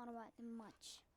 not about them much.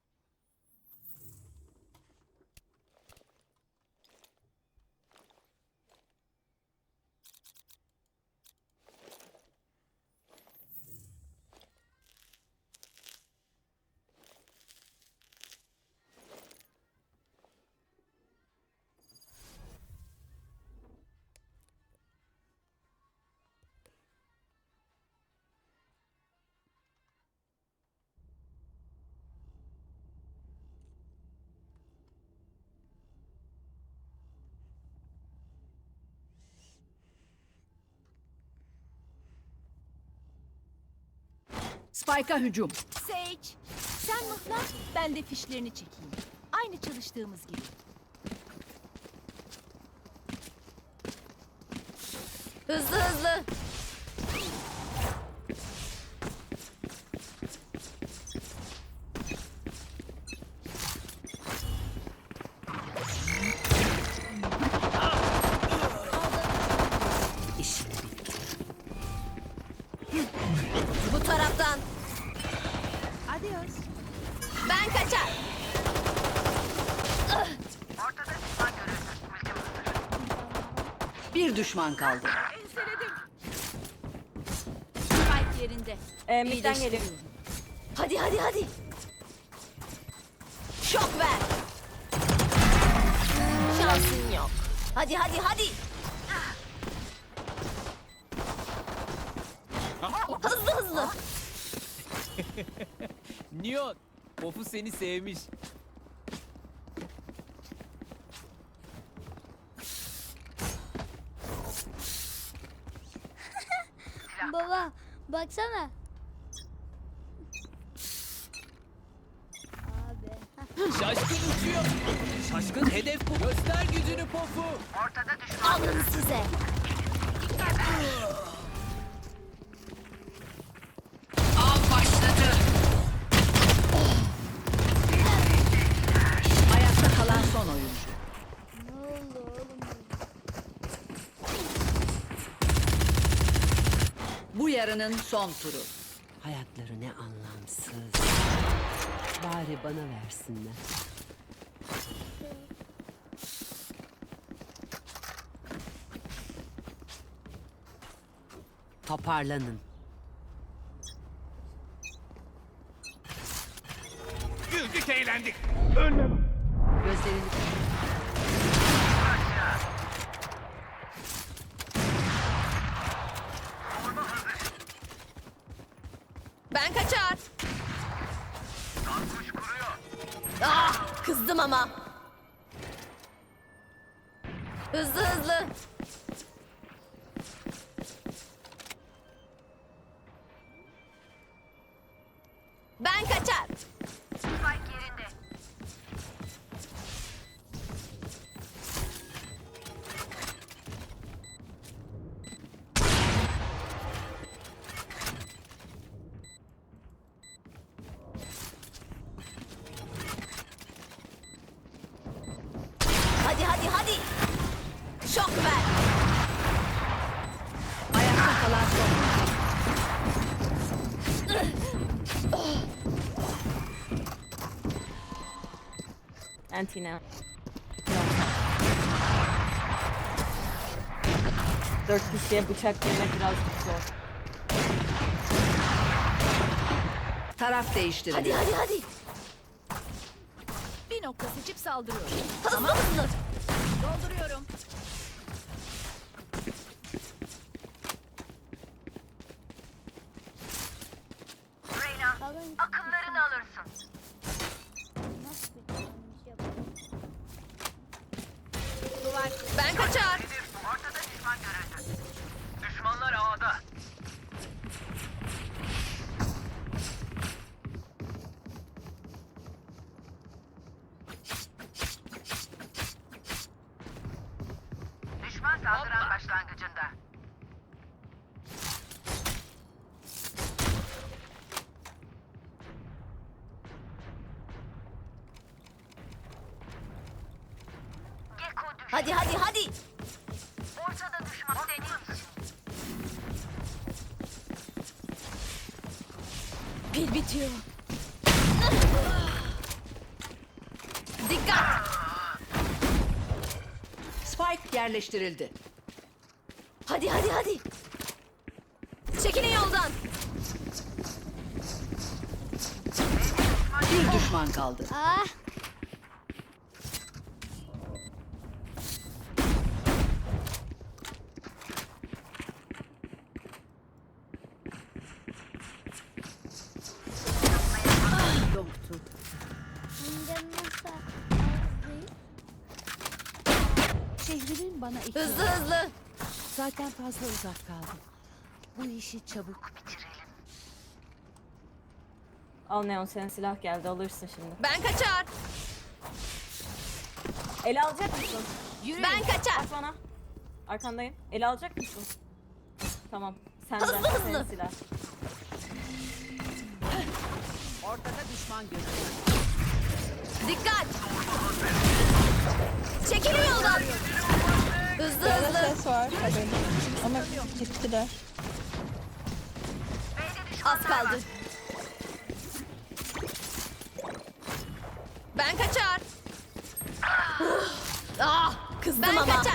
Spike'a hücum. Sage, sen mıhla, ben de fişlerini çekeyim. Aynı çalıştığımız gibi. Hızlı hızlı. İş. Bu taraftan. Ben kaçar. Bir düşman kaldı. Spike yerinde. Ee, midden geliyor. Hadi hadi hadi. Şok ver. Şansın yok. Hadi hadi hadi. Hızlı hızlı. Neon, Pofu seni sevmiş. Baba baksana. Abi. Şaşkın uçuyor. Şaşkın hedef bu. Göster gücünü Pofu. Alın size. Av başladı. Ayakta kalan son oyuncu. Ne oldu oğlum? Bu yarının son turu. Hayatları ne anlamsız. Bari bana versinler. Toparlanın. Güldük eğlendik. Gözlerini Ben kaçar. Ah, kızdım ama. Hızlı hızlı. Hadi hadi hadi. Şok ver. ayakta kalan son. Antina. Dört kişiye bıçak yemek biraz zor. Taraf Hadi değiştirildi. hadi hadi. Bir nokta seçip saldırıyorum. Hızlı hızlı. Dolduruyorum. Bakın. Akıllarını alırsın. Yapalım? Ben kaçar. Hadi hadi hadi. Ortada düşman senin. Pil bitiyor. Dikkat. Spike yerleştirildi. Hadi hadi hadi. Çekilin yoldan. Bir düşman kaldı. Ah. Yoktu. Nasıl? Şehrimin bana Hızlı ihtiyacı. hızlı. Zaten fazla uzak kaldım. Bu işi çabuk Al Neon senin silah geldi alırsın şimdi. Ben kaçar. Ele alacak mısın? Ben kaçar. At bana. Arkandayım. Ele alacak mısın? Tamam. Senden Hızlı, hızlı. senin silah. Ortada düşman gözü. Dikkat. Çekilin yoldan. Hızlı hızlı. ses var tabii. Ama gittiler. Az kaldı. Ben kaçar. Ah, kızdım ben ama. kaçar.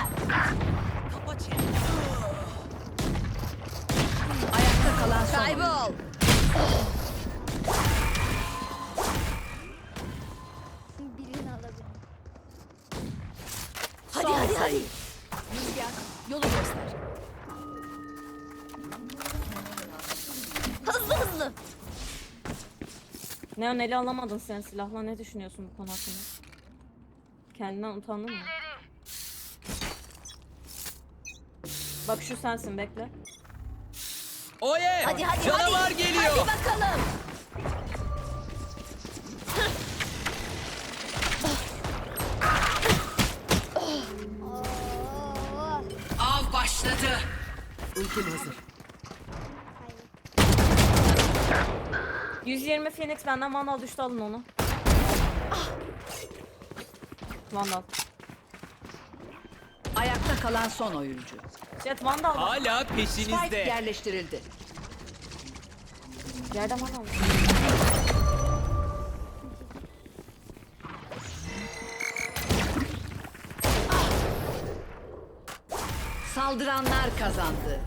Neon ele alamadın sen silahla. Ne düşünüyorsun bu konu hakkında? Kendinden utandın mı? Bak şu sensin bekle. Oye! Hadi hadi Canavar hadi. geliyor. Hadi bakalım. Av başladı. Ultim hazır. 120 Phoenix benden Vandal düştü alın onu. Vandal. Ayakta kalan son oyuncu. Jet Vandal var. Hala Spike peşinizde. yerleştirildi. Yerde Vandal var. Saldıranlar kazandı.